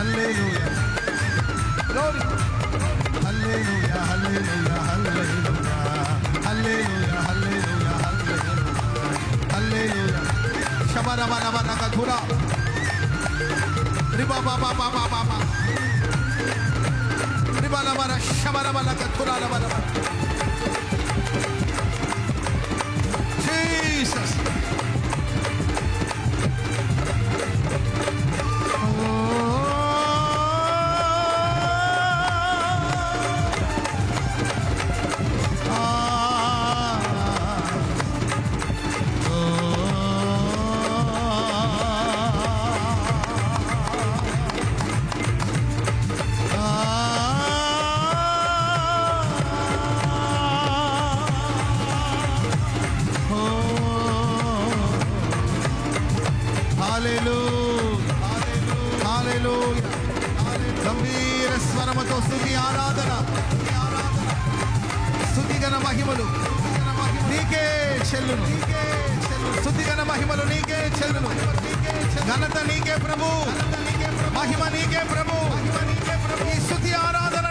hallelujah. Hallelujah, hallelujah, hallelujah. Hallelujah, hallelujah, hallelujah. Hallelujah. Shabara kathura. Shabara kathura. Jesus. చెల్లును. స్థుతిగణ మహిమలు నీకే చెల్లును. ఘనత నీకే ప్రభు. మహిమ నీకే ప్రభు. ఈ శుద్ధి ఆరాధన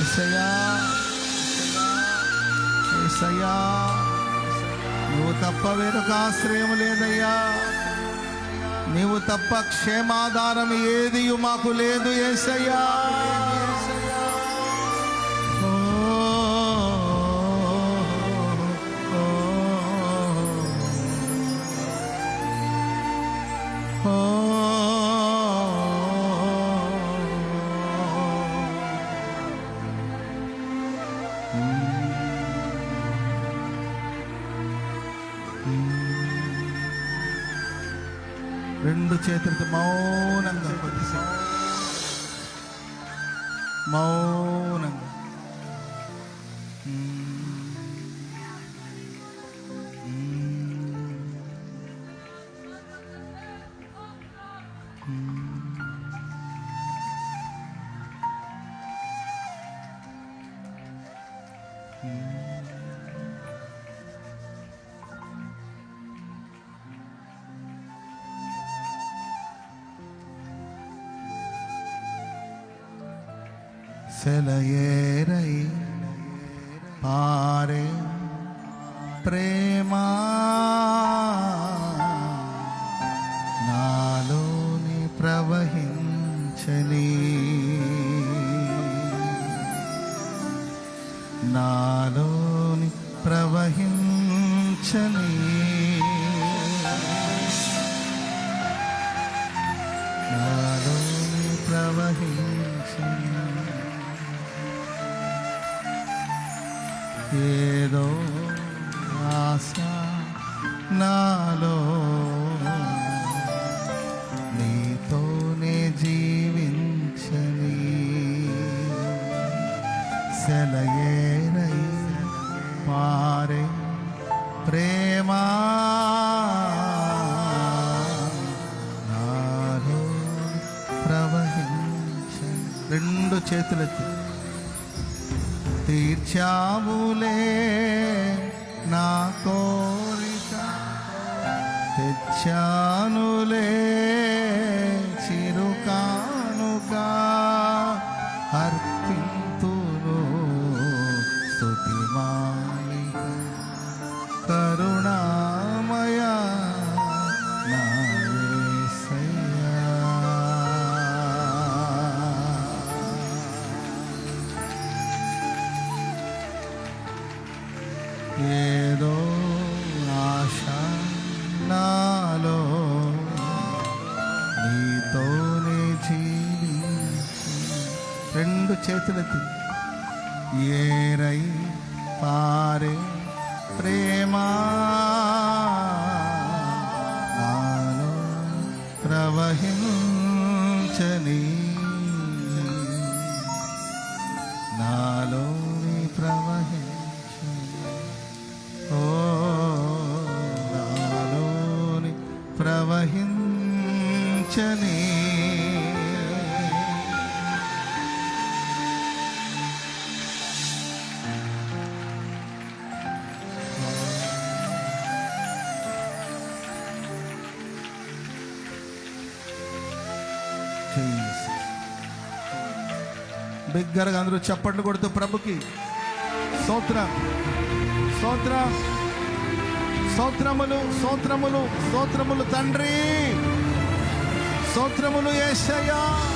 ఏసయ్యా ఏసయ్యా నువ్వు తప్ప వేరొక ఆశ్రయం లేదయ్యా. నీవు తప్ప క్షేమాధారం ఏది మాకు లేదు ఏసయ్యా రెండు చేతులతో మౌనంగా కొద్దిసేపు మౌనంగా సెలయేరై పారే ప్రేమా ప్రవహించని. నాలోని ప్రవహించని. ఏదో ఆశ నాలో చేతులెత్తి. తీర్చాములే నా కోరిక తెచ్చానులే చేతులెత్తి. ఏరై పారే ప్రేమా. నాలో ప్రవహించని. నాలో ప్రవహించని. ఓ నాలోని ప్రవహించని. బిగ్గరగా అందరూ చప్పట్లు కొడుతూ ప్రభుకి. స్తోత్రం. సోత్ర స్తోత్రములు స్తోత్రములు స్తోత్రములు తండ్రి. స్తోత్రములు ఏసయ్యా.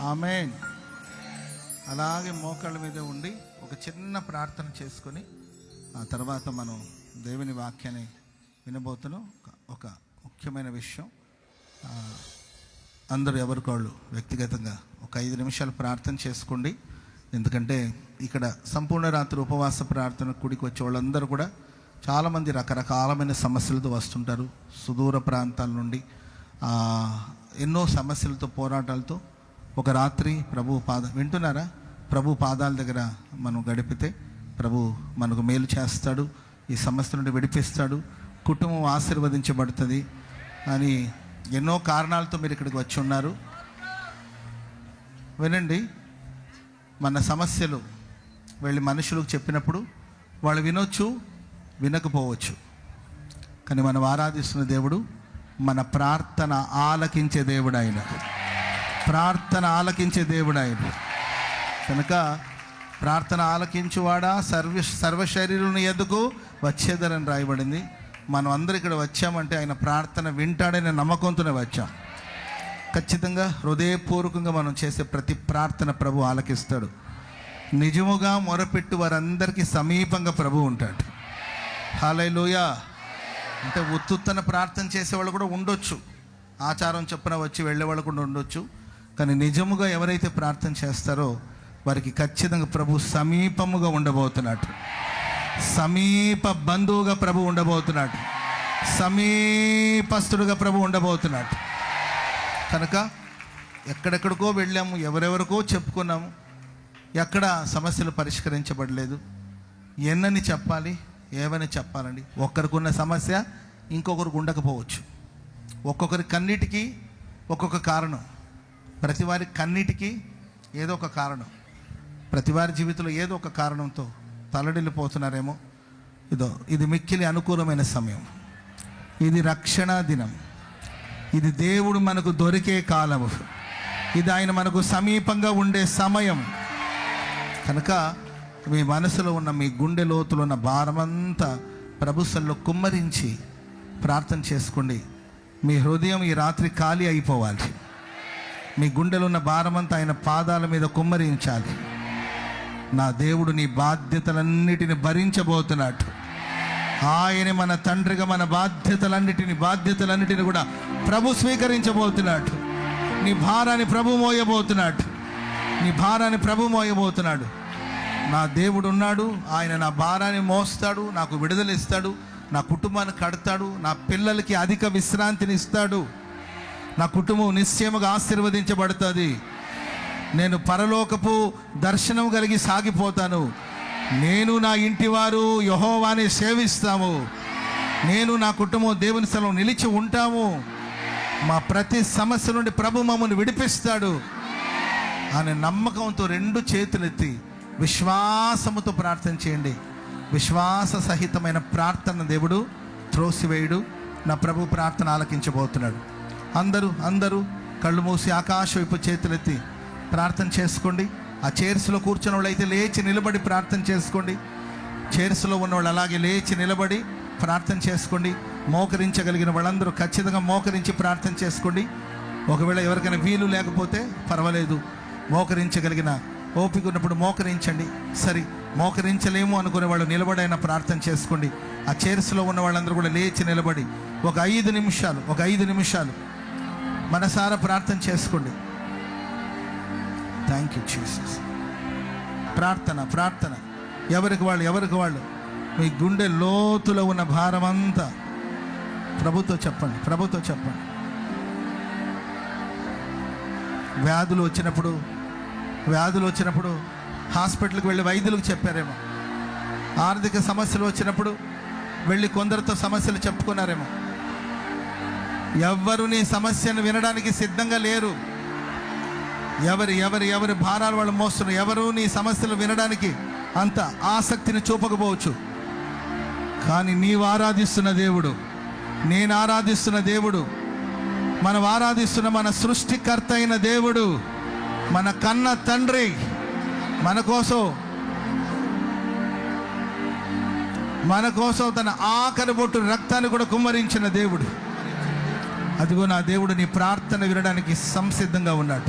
ఆమె అలాగే మోకాళ్ళ మీద ఉండి ఒక చిన్న ప్రార్థన చేసుకొని ఆ తర్వాత మనం దేవుని వాక్యాన్ని వినబోతున్నాం ఒక- ముఖ్యమైన విషయం. ఆ, అందరూ ఎవరికోళ్ళు వ్యక్తిగతంగా ఒక ఐదు నిమిషాలు ప్రార్థన చేసుకోండి. ఎందుకంటే ఇక్కడ సంపూర్ణ రాత్రి ఉపవాస ప్రార్థన కుడికి వచ్చే వాళ్ళందరూ కూడా చాలామంది రకరకాలమైన సమస్యలతో వస్తుంటారు. సుదూర ప్రాంతాల నుండి ఎన్నో సమస్యలతో పోరాటాలతో ఒక రాత్రి ప్రభు పాద వింటున్నారా? ప్రభు పాదాల దగ్గర మనం గడిపితే ప్రభు మనకు మేలు చేస్తాడు ఈ సమస్య నుండి విడిపిస్తాడు కుటుంబం ఆశీర్వదించబడుతుంది అని ఎన్నో కారణాలతో మీరు ఇక్కడికి వచ్చి ఉన్నారు. వినండి మన సమస్యలు వెళ్ళి మనుషులకు చెప్పినప్పుడు వాళ్ళు వినొచ్చు వినకపోవచ్చు. కానీ మనం ఆరాధిస్తున్న దేవుడు మన ప్రార్థన ఆలకించే దేవుడు ఆయన. ప్రార్థన ఆలకించే దేవుడు ఆయన. కనుక ప్రార్థన ఆలకించువాడా? సర్వ సర్వ శరీరుని వచ్చేదరని రాయబడింది. మనం అందరు ఇక్కడ వచ్చామంటే ఆయన ప్రార్థన వింటాడనే నమ్మకంతోనే వచ్చాం. ఖచ్చితంగా హృదయపూర్వకంగా మనం చేసే ప్రతి ప్రార్థన ప్రభు ఆలకిస్తాడు. నిజముగా మొరపెట్టు వారందరికీ సమీపంగా ప్రభు ఉంటాడు. హాలైలోయ అంటే ఉత్తుత్తన ప్రార్థన చేసేవాళ్ళు కూడా ఉండొచ్చు. ఆచారం చొప్పున వచ్చి వెళ్ళేవాళ్ళు కూడా ఉండొచ్చు. కానీ నిజముగా ఎవరైతే ప్రార్థన చేస్తారో వారికి ఖచ్చితంగా ప్రభు సమీపముగా ఉండబోతున్నాడు. సమీప బంధువుగా ప్రభు ఉండబోతున్నాడు. సమీపస్తుడుగా ప్రభు ఉండబోతున్నాడు. కనుక ఎక్కడెక్కడికో వెళ్ళాము ఎవరెవరికో చెప్పుకున్నాము. ఎక్కడ సమస్యలు పరిష్కరించబడలేదు. ఎన్నని చెప్పాలి ఏమని చెప్పాలండి? ఒక్కరికున్న సమస్య ఇంకొకరికి ఉండకపోవచ్చు. ఒక్కొక్కరి కన్నిటికీ ఒక్కొక్క కారణం. ప్రతి వారి కన్నిటికి ఏదో ఒక కారణం. ప్రతి వారి జీవితంలో ఏదో ఒక కారణంతో తలడిల్లిపోతున్నారేమో. ఇదో ఇది మిక్కిలి అనుకూలమైన సమయం. ఇది రక్షణ దినం. ఇది దేవుడు మనకు దొరికే కాలము. ఇది ఆయన మనకు సమీపంగా ఉండే సమయం. కనుక మీ మనసులో ఉన్న మీ గుండె లోతులో ఉన్న భారమంతా ప్రభుత్వంలో కుమ్మరించి ప్రార్థన చేసుకోండి. మీ హృదయం ఈ రాత్రి ఖాళీ అయిపోవాలి. మీ గుండెలో ఉన్న భారమంతా ఆయన పాదాల మీద కుమ్మరించాలి. నా దేవుడు నీ బాధ్యతలన్నిటిని భరించబోతున్నాడు. ఆయన మన తండ్రిగా మన బాధ్యతలన్నిటిని బాధ్యతలన్నిటిని కూడా ప్రభు స్వీకరించబోతున్నాడు. నీ భారాన్ని ప్రభు మోయబోతున్నాడు. నీ భారాన్ని ప్రభు మోయబోతున్నాడు. నా దేవుడు ఉన్నాడు ఆయన నా భారాన్ని మోస్తాడు నాకు విడుదల ఇస్తాడు నా కుటుంబాన్ని కడతాడు నా పిల్లలకి అధిక విశ్రాంతిని ఇస్తాడు. నా కుటుంబం నిశ్చయముగా ఆశీర్వదించబడుతుంది. నేను పరలోకపు దర్శనం కలిగి సాగిపోతాను. నేను నా ఇంటి వారు యహోవాని సేవిస్తాము. నేను నా కుటుంబం దేవుని స్థలం నిలిచి ఉంటాము. మా ప్రతి సమస్య నుండి ప్రభు మమ్మల్ని విడిపిస్తాడు. అనే నమ్మకంతో రెండు చేతులెత్తి విశ్వాసముతో ప్రార్థన చేయండి. విశ్వాస సహితమైన ప్రార్థన దేవుడు త్రోసివేయుడు. నా ప్రభు ప్రార్థన ఆలకించబోతున్నాడు. అందరూ అందరూ కళ్ళు మూసి ఆకాశ వైపు చేతులెత్తి ప్రార్థన చేసుకోండి. ఆ చైర్స్లో కూర్చున్న వాళ్ళు అయితే లేచి నిలబడి ప్రార్థన చేసుకోండి. చైర్స్లో ఉన్న వాళ్ళు అలాగే లేచి నిలబడి ప్రార్థన చేసుకోండి. మోకరించగలిగిన వాళ్ళందరూ ఖచ్చితంగా మోకరించి ప్రార్థన చేసుకోండి. ఒకవేళ ఎవరికైనా వీలు లేకపోతే పర్వాలేదు. మోకరించగలిగిన ఓపిక ఉన్నప్పుడు మోకరించండి. సరే మోకరించలేము అనుకునే వాళ్ళు నిలబడైనా ప్రార్థన చేసుకోండి. ఆ చైర్స్లో ఉన్న వాళ్ళందరూ కూడా లేచి నిలబడి ఒక ఐదు నిమిషాలు ఒక ఐదు నిమిషాలు మనసారా ప్రార్థన చేసుకోండి. థ్యాంక్ యూ జీసస్ ప్రార్థన ప్రార్థన. ఎవరికి వాళ్ళు ఎవరికి వాళ్ళు? మీ గుండె లోతులో ఉన్న భారమంతా ప్రభుతో చెప్పండి ప్రభుతో చెప్పండి. వ్యాధులు వచ్చినప్పుడు వ్యాధులు వచ్చినప్పుడు హాస్పిటల్కి వెళ్ళి వైద్యులకు చెప్పారేమో. ఆర్థిక సమస్యలు వచ్చినప్పుడు వెళ్ళి కొందరితో సమస్యలు చెప్పుకున్నారేమో. ఎవ్వరు నీ సమస్యను వినడానికి సిద్ధంగా లేరు. ఎవరు ఎవరు ఎవరి భారాలు వాళ్ళు మోస్తున్నారు. ఎవరు నీ సమస్యలు వినడానికి అంత ఆసక్తిని చూపకపోవచ్చు. కానీ నీవు ఆరాధిస్తున్న దేవుడు నేను ఆరాధిస్తున్న దేవుడు మనం ఆరాధిస్తున్న మన సృష్టికర్త అయిన దేవుడు మన కన్న తండ్రి మన కోసం మన కోసం తన ఆకలి బొట్టు రక్తాన్ని కూడా కుమ్మరించిన దేవుడు. అదిగో నా దేవుడు నీ ప్రార్థన వినడానికి సంసిద్ధంగా ఉన్నాడు.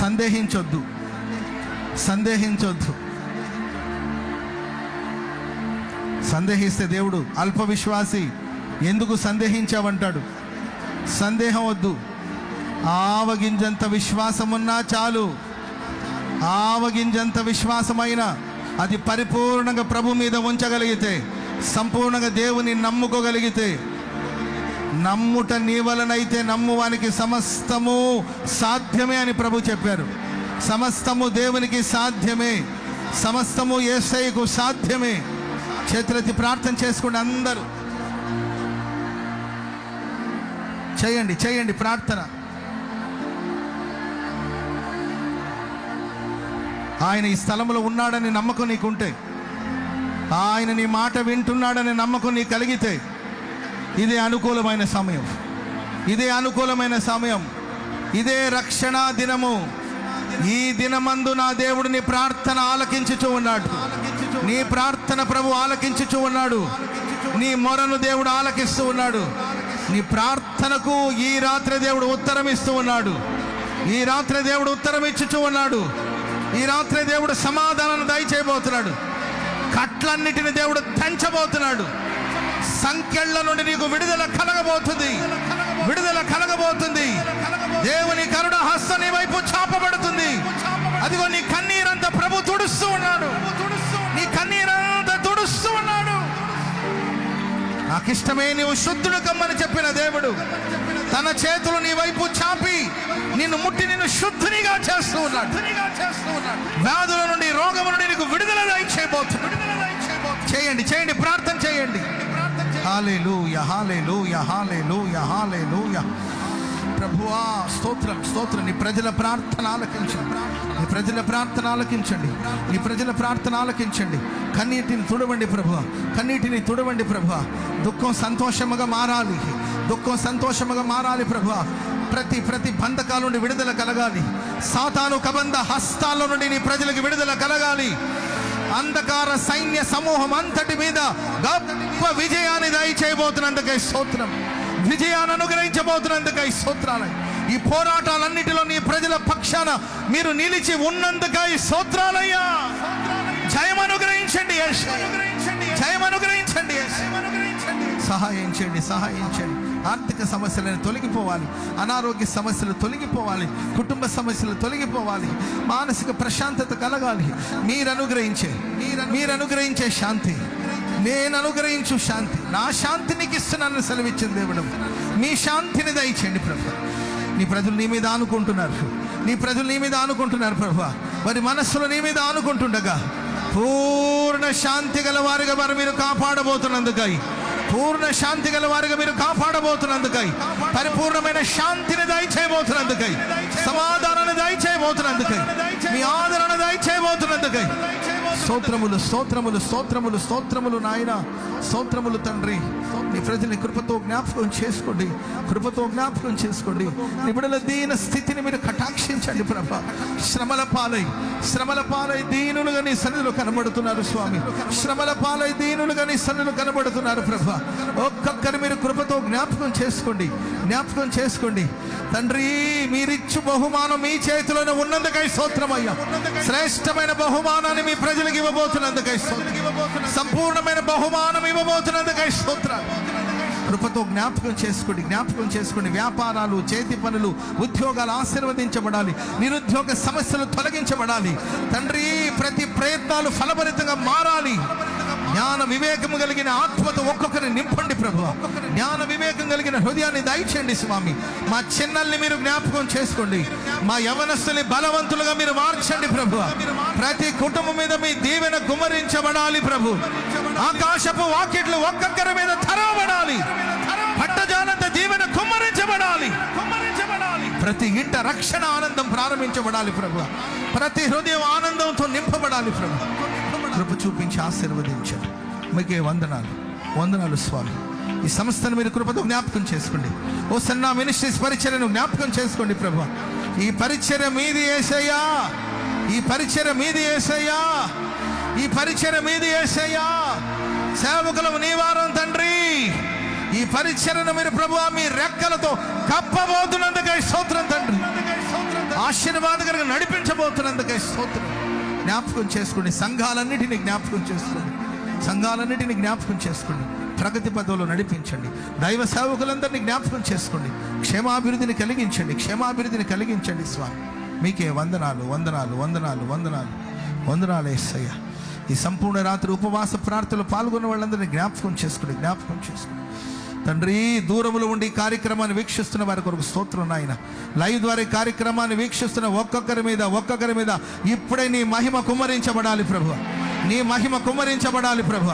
సందేహించొద్దు. సందేహించొద్దు. సందేహిస్తే దేవుడు అల్ప విశ్వాసి ఎందుకు సందేహించావంటాడు? సందేహం వద్దు. ఆవగింజంత విశ్వాసమున్నా చాలు. ఆవగింజంత విశ్వాసమైన అది పరిపూర్ణంగా ప్రభు మీద ఉంచగలిగితే సంపూర్ణంగా దేవుని నమ్ముకోగలిగితే నమ్ముట నీ వలనైతే నమ్మువానికి సమస్తము సాధ్యమే అని ప్రభు చెప్పారు. సమస్తము దేవునికి సాధ్యమే. సమస్తము ఏసైకు సాధ్యమే. చేతులెత్తి ప్రార్థన చేసుకోండి అందరూ. చేయండి చేయండి ప్రార్థన. ఆయన ఈ స్థలంలో ఉన్నాడని నమ్మకం నీకుంటే. ఆయన నీ మాట వింటున్నాడని నమ్మకం నీ కలిగితే. ఇదే అనుకూలమైన సమయం. ఇదే అనుకూలమైన సమయం. ఇదే రక్షణ దినము. ఈ దినమందు నా దేవుడు నీ ప్రార్థన ఆలకించుచూ ఉన్నాడు. నీ ప్రార్థన ప్రభు ఆలకించుచూ ఉన్నాడు. నీ మొరను దేవుడు ఆలకిస్తూ ఉన్నాడు. నీ ప్రార్థనకు ఈ రాత్రి దేవుడు ఉత్తరం ఇస్తూ ఉన్నాడు. ఈ రాత్రి దేవుడు ఉత్తరం ఇచ్చుచూ ఉన్నాడు. ఈ రాత్రి దేవుడు సమాధానం దయచేయబోతున్నాడు. కట్లన్నిటిని దేవుడు దంచబోతున్నాడు. సంఖ్యల నుండి నీకు విడుదల కలగబోతుంది. విడుదల కలగబోతుంది. దేవుని కరుణ హస్త నీ వైపు చాపబడుతుంది. అదిగో నీ కన్నీరంతా ప్రభు తుడుస్తూ ఉన్నాడు. నీ కన్నీరంతా తుడుస్తూ ఉన్నాడు. నాకు ఇష్టమే నీవు శుద్ధుడు కమ్మని చెప్పిన దేవుడు. తన చేతులు నీ వైపు చాపి నిన్ను ముట్టి నిన్ను శుద్ధునిగా చేస్తూ ఉన్నాడు. వ్యాధుల నుండి రోగం నుండి నీకు విడుదల దయచేయబోతున్నాడు. చేయండి చేయండి ప్రార్థన చేయండి. హాలేలూయ హాలేలూయ హాలేలూయ హాలేలూయ ప్రభువా స్తోత్రం స్తోత్రం. నీ ప్రజల ప్రార్థన ఆలకించండి నీ ప్రజల ప్రార్థన ఆలకించండి నీ ప్రజల ప్రార్థన ఆలకించండి కన్నీటిని తుడవండి ప్రభు కన్నీటిని తుడవండి ప్రభు దుఃఖం సంతోషముగా మారాలి. దుఃఖం సంతోషముగా మారాలి ప్రభు ప్రతి ప్రతి బంధకాల నుండి విడుదల కలగాలి. సాతాను కబంధ హస్తాల నుండి నీ ప్రజలకు విడుదల కలగాలి. అంధకార సైన్య సమూహం అంతటి మీద గొప్ప విజయాన్ని దయచేయబోతున్నందుకై స్తోత్రం. విజయాన్ని అనుగ్రహించబోతున్నందుకై స్తోత్రాలు ఈ పోరాటాలన్నిటిలో నీ ప్రజల పక్షాన మీరు నిలిచి ఉన్నందుకై స్తోత్రాలయ్యా. జయం అనుగ్రహించండి జయం అనుగ్రహించండి యేసు. సహాయం చేయండి సహాయం చేయండి. ఆర్థిక సమస్యలను తొలగిపోవాలి అనారోగ్య సమస్యలు తొలగిపోవాలి కుటుంబ సమస్యలు తొలగిపోవాలి మానసిక ప్రశాంతత కలగాలి. మీరు అనుగ్రహించే మీరు అనుగ్రహించే శాంతి. నేను అనుగ్రహించు శాంతి. నా శాంతి నీకు ఇస్తున్నానని సెలవిచ్చింది దేవుడు. మీ శాంతిని దయచేయండి ప్రభు. నీ ప్రజలు నీ మీద ఆనుకుంటున్నారు. నీ ప్రజలు నీ మీద ఆనుకుంటున్నారు ప్రభు. వారి మనస్సులో నీ మీద ఆనుకుంటుండగా పూర్ణ శాంతి గల వారిగా వారు మీరు కాపాడబోతున్నందుకై పూర్ణ శాంతి గల వారిగా మీరు కాపాడబోతున్నందుకై పరిపూర్ణమైన శాంతిని దయచేయబోతున్నందుకై సమాధానాన్ని దయచేయబోతున్నందుకై మీ ఆదరణ దయచేయబోతున్నందుకై. స్తోత్రములు స్తోత్రములు స్తోత్రములు స్తోత్రములు నాయన స్తోత్రములు తండ్రి. ప్రజల్ని కృపతో జ్ఞాపకం చేసుకోండి. కృపతో జ్ఞాపకం చేసుకోండి. నిపుణుల దీన స్థితిని మీరు కటాక్షించండి ప్రభ. శ్రమల పాలై శ్రమల పాలై దీనులుగా నీ సన్నిధిలో కనబడుతున్నారు స్వామి. శ్రమల పాలై దీనులుగా నీ సన్నిధిలో కనబడుతున్నారు ప్రభ. ఒక్కొక్కరు మీరు కృపతో జ్ఞాపకం చేసుకోండి. జ్ఞాపకం చేసుకోండి. తండ్రి మీరిచ్చు బహుమానం మీ చేతిలోనే ఉన్నందుకై స్తోత్రమయ్యా. శ్రేష్టమైన బహుమానాన్ని మీ ప్రజలకు ఇవ్వబోతున్నందుకై స్తోత్రం. సంపూర్ణమైన బహుమానం ఇవ్వబోతున్నందుకై స్తోత్రాలు కృపతో జ్ఞాపకం చేసుకోండి జ్ఞాపకం చేసుకోండి. వ్యాపారాలు చేతి పనులు ఉద్యోగాలు ఆశీర్వదించబడాలి. నిరుద్యోగ సమస్యలు తొలగించబడాలి. తండ్రి ప్రతి ప్రయత్నాలు ఫలభరితంగా మారాలి. జ్ఞాన వివేకం కలిగిన ఆత్మతో ఒక్కొక్కరిని నింపండి ప్రభు. జ్ఞాన వివేకం కలిగిన హృదయాన్ని దయచేయండి స్వామి. మా చిన్నల్ని మీరు జ్ఞాపకం చేసుకోండి. మా యవనస్తుని బలవంతులుగా మీరు మార్చండి ప్రభు. ప్రతి కుటుంబం మీద మీ దీవెన కుమరించబడాలి ప్రభు. ఆకాశపు వాకిట్లు ఒక్కొక్కరి మీద తరవబడాలి. పట్టజానంత దీవెన కుమ్మరించబడాలి. ప్రతి ఇంట రక్షణ ఆనందం ప్రారంభించబడాలి ప్రభు. ప్రతి హృదయం ఆనందంతో నింపబడాలి ప్రభు. కృప చూపించి ఆశీర్వదించారు. మీకే వందనాలు. వందనాలు స్వామి. ఈ సంస్థను మీరు కృపతో జ్ఞాపకం చేసుకోండి. ఓ సన్నా మినిస్ట్రీస్ పరిచర్యను జ్ఞాపకం చేసుకోండి ప్రభు. ఈ పరిచర్య మీది ఏసయ్యా. ఈ పరిచర్య మీది ఏసయ్యా. ఈ పరిచర్య మీది ఏసయ్యా. సేవకులం నీవారం తండ్రి. ఈ పరిచర్ను మీరు ప్రభు మీ రెక్కలతో కప్పబోతున్నందుకై స్తోత్రం తండ్రి. ఆశీర్వాదకరంగా నడిపించబోతున్నందుకై స్తోత్రం. జ్ఞాపకం చేసుకోండి. సంఘాలన్నిటిని జ్ఞాపకం చేసుకోండి. సంఘాలన్నిటిని జ్ఞాపకం చేసుకోండి. ప్రగతి పదవులు నడిపించండి. దైవ సేవకులందరినీ జ్ఞాపకం చేసుకోండి. క్షేమాభివృద్ధిని కలిగించండి. క్షేమాభివృద్ధిని కలిగించండి స్వామి. మీకే వందనాలు వందనాలు వందనాలు వందనాలు. వందనాలు ఎస్సయ్య ఈ సంపూర్ణ రాత్రి ఉపవాస ప్రార్థనలో పాల్గొన్న వాళ్ళందరినీ జ్ఞాపకం చేసుకోండి. జ్ఞాపకం చేసుకోండి. తండ్రి దూరంలో ఉండి కార్యక్రమాన్ని వీక్షిస్తున్న వారి కొరకు స్తోత్రం నాయన. లైవ్ ద్వారా కార్యక్రమాన్ని వీక్షిస్తున్న ఒక్కొక్కరి మీద ఒక్కొక్కరి మీద ఇప్పుడే నీ మహిమ కుమ్మరించబడాలి ప్రభు నీ మహిమ కుమ్మరించబడాలి ప్రభు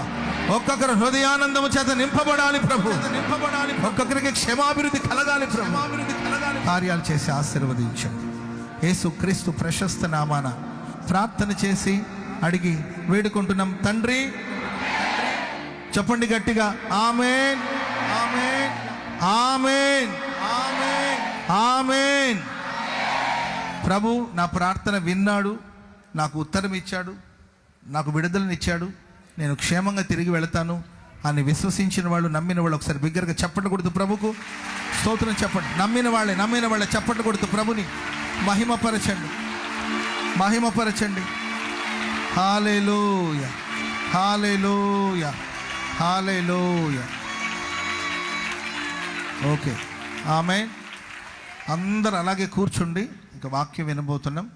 ఒక్కొక్కరు హృదయానందము చేత నింపబడాలి ప్రభు నింపబడాలి ఒక్కొక్కరికి క్షమాభివృద్ధి కలగాలి ప్రభు కలగాలి కార్యాలు చేసి ఆశీర్వదించండి. యేసు క్రీస్తు ప్రశస్త నామాన ప్రార్థన చేసి అడిగి వేడుకుంటున్నాం. తండ్రి చెప్పండి గట్టిగా ఆమె ఆమెన్. ఆమెన్. ప్రభు నా ప్రార్థన విన్నాడు నాకు ఉత్తరం ఇచ్చాడు నాకు విడుదలనిచ్చాడు నేను క్షేమంగా తిరిగి వెళతాను. అని విశ్వసించిన వాళ్ళు నమ్మిన వాళ్ళు ఒకసారి బిగ్గరగా చప్పట్లు కొడుతూ ప్రభుకు. స్తోత్రం చెప్పండి. నమ్మిన వాళ్ళే నమ్మిన వాళ్ళే చప్పట్లు కొడుతూ ప్రభుని. మహిమపరచండి. మహిమపరచండి. హాలేలూయ. హాలేలూయ. హాలేలూయ. ఓకే. ఆమె అందరు అలాగే కూర్చుండి ఇంకా వాక్యం వినబోతున్నాం.